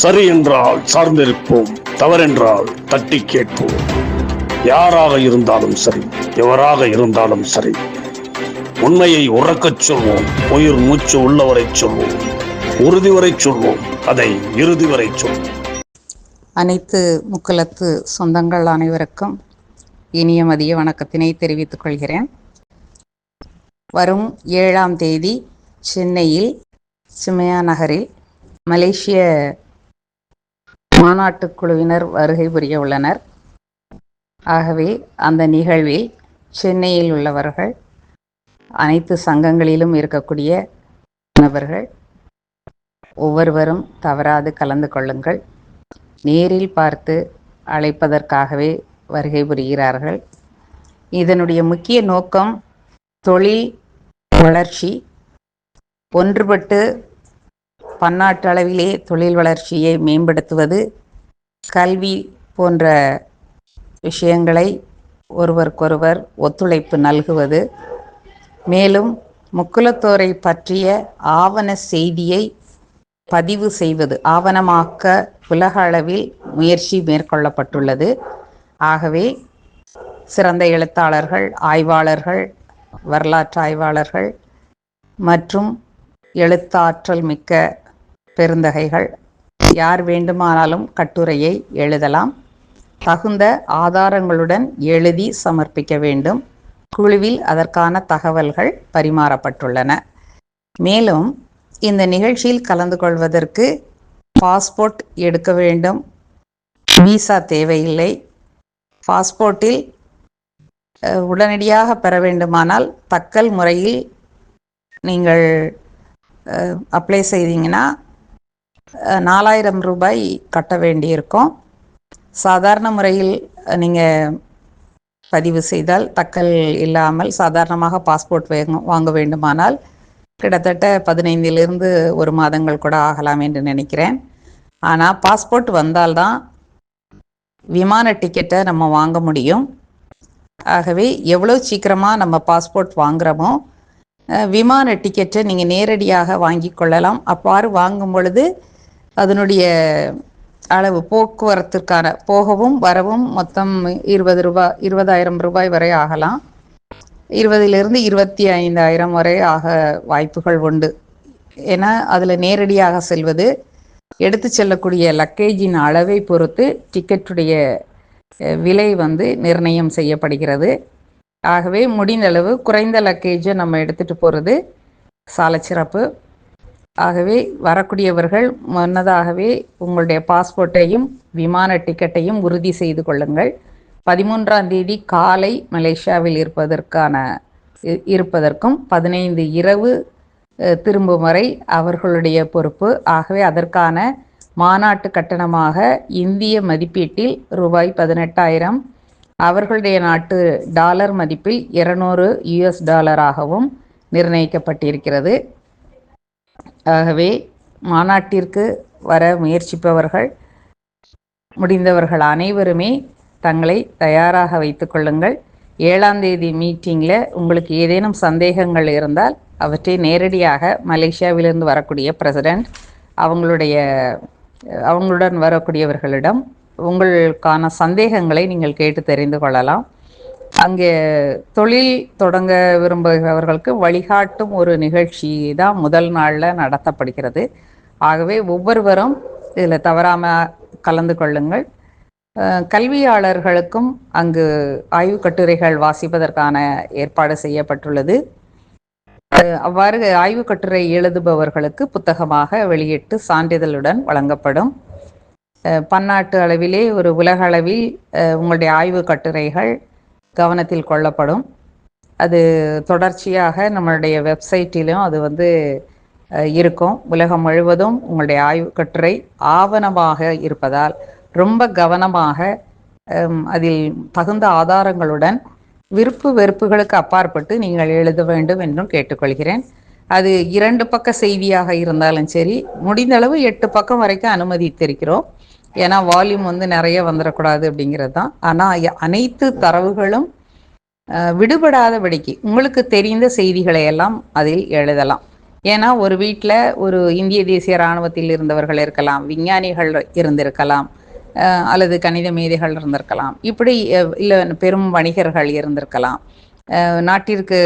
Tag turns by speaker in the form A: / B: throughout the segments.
A: சரி என்றால் சார்ந்திருப்போம் தவறென்றால் தட்டி கேட்போம். யாராக இருந்தாலும் சரி எவராக இருந்தாலும் சரி உண்மையை உறக்கச் சொல்வோம் உயிர் மூச்சு உள்ளவரை சொல்வோம் உறுதி வரை சொல்வோம் அதை இறுதி வரை சொல்வோம்.
B: அனைத்து முக்கலத்து சொந்தங்கள் அனைவருக்கும் இனிய மதிய வணக்கத்தினை தெரிவித்துக் கொள்கிறேன். வரும் ஏழாம் தேதி சென்னையில் சிமயா நகரில் மலேசிய மாநாட்டுக் குழுவினர் வருகை புரிய உள்ளனர். ஆகவே அந்த நிகழ்வில் சென்னையில் உள்ளவர்கள் அனைத்து சங்கங்களிலும் இருக்கக்கூடிய நபர்கள் ஒவ்வொருவரும் தவறாது கலந்து கொள்ளுங்கள். நேரில் பார்த்து அழைப்பதற்காகவே வருகை புரிகிறார்கள். இதனுடைய முக்கிய நோக்கம் தொழில் வளர்ச்சி ஒன்றுபட்டு பன்னாட்டு அளவிலே தொழில் வளர்ச்சியை மேம்படுத்துவது கல்வி போன்ற விஷயங்களை ஒருவருக்கொருவர் ஒத்துழைப்பு நல்குவது மேலும் முக்குலத்தோரை பற்றிய ஆவண செய்தியை பதிவு செய்வது ஆவணமாக்க உலக அளவில் முயற்சி மேற்கொள்ளப்பட்டுள்ளது. ஆகவே சிறந்த எழுத்தாளர்கள் ஆய்வாளர்கள் வரலாற்று ஆய்வாளர்கள் மற்றும் எழுத்தாற்றல் மிக்க பெருந்தகைகள். யார் வேண்டுமானாலும் கட்டுரையை எழுதலாம். தகுந்த ஆதாரங்களுடன் எழுதி சமர்ப்பிக்க வேண்டும். குழுவில் அதற்கான தகவல்கள் பரிமாறப்பட்டுள்ளன. மேலும் இந்த நிகழ்ச்சியில் கலந்து கொள்வதற்கு பாஸ்போர்ட் எடுக்க வேண்டும். விசா தேவையில்லை. பாஸ்போர்ட்டில் உடனடியாக பெற வேண்டுமானால் தக்கல் முறையில் நீங்கள் அப்ளை செய்தீங்கன்னா நாலாயிரம் ரூபாய் கட்ட வேண்டியிருக்கும். சாதாரண முறையில் நீங்கள் பதிவு செய்தால் தக்கல் இல்லாமல் சாதாரணமாக பாஸ்போர்ட் வேங்க வாங்க வேண்டுமானால் கிட்டத்தட்ட பதினைந்திலிருந்து ஒரு மாதங்கள் கூட ஆகலாம் என்று நினைக்கிறேன். ஆனால் பாஸ்போர்ட் வந்தால்தான் விமான டிக்கெட்டை நம்ம வாங்க முடியும். ஆகவே எவ்வளோ சீக்கிரமாக நம்ம பாஸ்போர்ட் வாங்குறோமோ விமான டிக்கெட்டை நீங்கள் நேரடியாக வாங்கி கொள்ளலாம். அவ்வாறு வாங்கும் பொழுது அதனுடைய அளவு போக்குவரத்திற்கான போகவும் வரவும் மொத்தம் இருபது ரூபாய் இருபதாயிரம் ரூபாய் வரை ஆகலாம். இருபதிலிருந்து இருபத்தி ஐந்தாயிரம் வரை ஆக வாய்ப்புகள் உண்டு. ஏன்னா அதில் நேரடியாக செல்வது எடுத்து செல்லக்கூடிய லக்கேஜின் அளவை பொறுத்து டிக்கெட்டுடைய விலை வந்து நிர்ணயம் செய்யப்படுகிறது. ஆகவே முடிந்தளவு குறைந்த லக்கேஜை நம்ம எடுத்துகிட்டு போகிறது சாலச்சிறப்பு. ஆகவே வரக்கூடியவர்கள் முன்னதாகவே உங்களுடைய பாஸ்போர்ட்டையும் விமான டிக்கெட்டையும் உறுதி செய்து கொள்ளுங்கள். பதிமூன்றாம் தேதி காலை மலேசியாவில் இருப்பதற்கான இருப்பதற்கும் பதினைந்து இரவு திரும்பும் வரை அவர்களுடைய பொறுப்பு. ஆகவே அதற்கான மாநாட்டு கட்டணமாக இந்திய மதிப்பீட்டில் ரூபாய் பதினெட்டாயிரம் அவர்களுடைய நாட்டு டாலர் மதிப்பில் இருநூறு யுஎஸ் டாலராகவும் நிர்ணயிக்கப்பட்டிருக்கிறது. ஆகவே மாநாட்டிற்கு வர முயற்சிப்பவர்கள் முடிந்தவர்கள் அனைவருமே தங்களை தயாராக வைத்துக்கொள்ளுங்கள் ஏழாம் தேதி மீட்டிங்கில் உங்களுக்கு ஏதேனும் சந்தேகங்கள் இருந்தால் அவற்றை நேரடியாக மலேசியாவிலிருந்து வரக்கூடிய பிரசிடெண்ட் அவங்களுடைய அவங்களுடன் வரக்கூடியவர்களிடம் உங்களுக்கான சந்தேகங்களை நீங்கள் கேட்டு தெரிந்து கொள்ளலாம். அங்கே தொழில் தொடங்க விரும்புகிறவர்களுக்கு வழிகாட்டும் ஒரு நிகழ்ச்சி தான் முதல் நாளில் நடத்தப்படுகிறது. ஆகவே ஒவ்வொருவரும் இதில் தவறாமல் கலந்து கொள்ளுங்கள். கல்வியாளர்களுக்கும் அங்கு ஆய்வு கட்டுரைகள் வாசிப்பதற்கான ஏற்பாடு செய்யப்பட்டுள்ளது. அவ்வாறு ஆய்வு கட்டுரை எழுதுபவர்களுக்கு புத்தகமாக வெளியிட்டு சான்றிதழுடன் வழங்கப்படும். பன்னாட்டு அளவிலே ஒரு உலக அளவில் உங்களுடைய ஆய்வு கட்டுரைகள் கவனத்தில் கொள்ளப்படும். அது தொடர்ச்சியாக நம்மளுடைய வெப்சைட்டிலும் அது வந்து இருக்கும். உலகம் முழுவதும் உங்களுடைய ஆய்வு கட்டுரை ஆவணமாக இருப்பதால் ரொம்ப கவனமாக அதில் தகுந்த ஆதாரங்களுடன் விருப்பு வெறுப்புகளுக்கு அப்பாற்பட்டு நீங்கள் எழுத வேண்டும் என்றும் கேட்டுக்கொள்கிறேன். அது இரண்டு பக்க செய்தியாக இருந்தாலும் சரி முடிந்தளவு எட்டு பக்கம் வரைக்கும் அனுமதித்திருக்கிறோம். ஏன்னா வால்யூம் வந்து நிறைய வந்துடக்கூடாது அப்படிங்கிறது தான் ஆனால் அனைத்து தரவுகளும் விடுபடாதபடிக்கு உங்களுக்கு தெரிந்த செய்திகளை எல்லாம் அதில் எழுதலாம். ஏன்னா ஒரு வீட்டில் ஒரு இந்திய தேசிய இராணுவத்தில் இருந்தவர்கள் இருக்கலாம் விஞ்ஞானிகள் இருந்திருக்கலாம் அல்லது கணித மேதைகள் இருந்திருக்கலாம் இப்படி இல்லை பெரும் வணிகர்கள் இருந்திருக்கலாம் நாட்டிற்கு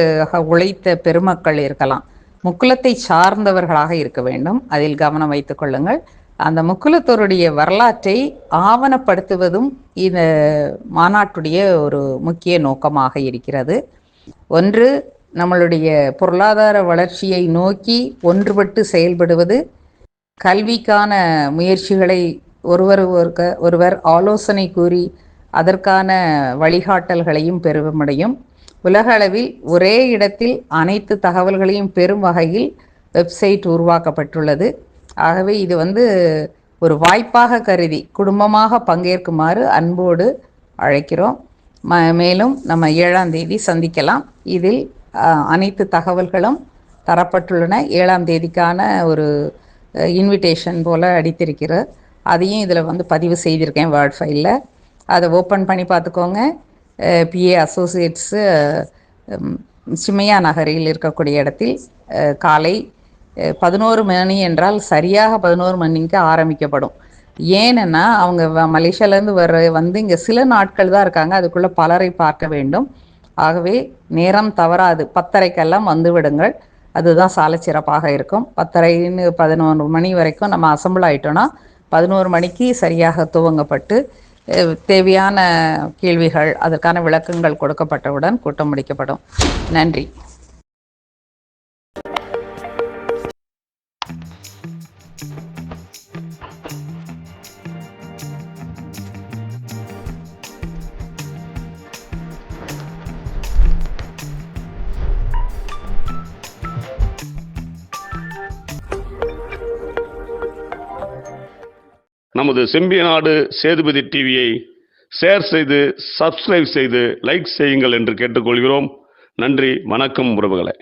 B: உழைத்த பெருமக்கள் இருக்கலாம். முக்குலத்தை சார்ந்தவர்களாக இருக்க வேண்டும். அதில் கவனம் வைத்துக் கொள்ளுங்கள். அந்த முக்குலத்தோருடைய வரலாற்றை ஆவணப்படுத்துவதும் இந்த மாநாட்டுடைய ஒரு முக்கிய நோக்கமாக இருக்கிறது. ஒன்று நம்மளுடைய பொருளாதார வளர்ச்சியை நோக்கி ஒன்றுபட்டு செயல்படுவது. கல்விக்கான முயற்சிகளை ஒருவர் ஒருக்க ஒருவர் ஆலோசனை கூறி அதற்கான வழிகாட்டல்களையும் பெற முடியும் உலக அளவில் ஒரே இடத்தில் அனைத்து தகவல்களையும் பெறும் வகையில் வெப்சைட் உருவாக்கப்பட்டுள்ளது. ஆகவே இது வந்து ஒரு வாய்ப்பாக கருதி குடும்பமாக பங்கேற்குமாறு அன்போடு அழைக்கிறோம். ம மேலும் நம்ம ஏழாம் தேதி சந்திக்கலாம். இதில் அனைத்து தகவல்களும் தரப்பட்டுள்ளன. ஏழாம் தேதிக்கான ஒரு இன்விடேஷன் போல் அடித்திருக்கிற அதையும் இதில் வந்து பதிவு செய்திருக்கேன் வேர்ட் ஃபைலில் அதை ஓப்பன் பண்ணி பார்த்துக்கோங்க. பிஏ அசோசியேட்ஸு சிமையா நகரில் இருக்கக்கூடிய இடத்தில் காலை பதினோரு மணி என்றால் சரியாக பதினோரு மணிக்கு ஆரம்பிக்கப்படும். ஏன்னா அவங்க வ- மலேசியாலேருந்து வர வந்து இங்கே சில நாட்கள் தான் இருக்காங்க. அதுக்குள்ளே பலரை பார்க்க வேண்டும். ஆகவே நேரம் தவறாது. பத்தரைக்கெல்லாம் வந்து விடுங்கள். அதுதான் சாலை சிறப்பாக இருக்கும். பத்தரைன்னு பதினோரு மணி வரைக்கும் நம்ம அசம்பிள் ஆயிட்டோம்னா பதினோரு மணிக்கு சரியாக துவங்கப்பட்டு தேவையான கேள்விகள் அதற்கான விளக்கங்கள் கொடுக்கப்பட்டவுடன் கூட்டம் முடிக்கப்படும். நன்றி.
A: நமது செம்பியநாடு சேதுபதி டிவியை ஷேர் செய்து சப்ஸ்கிரைப் செய்து லைக் செய்யுங்கள் என்று கேட்டுக்கொள்கிறோம். நன்றி வணக்கம் உறவுகளை.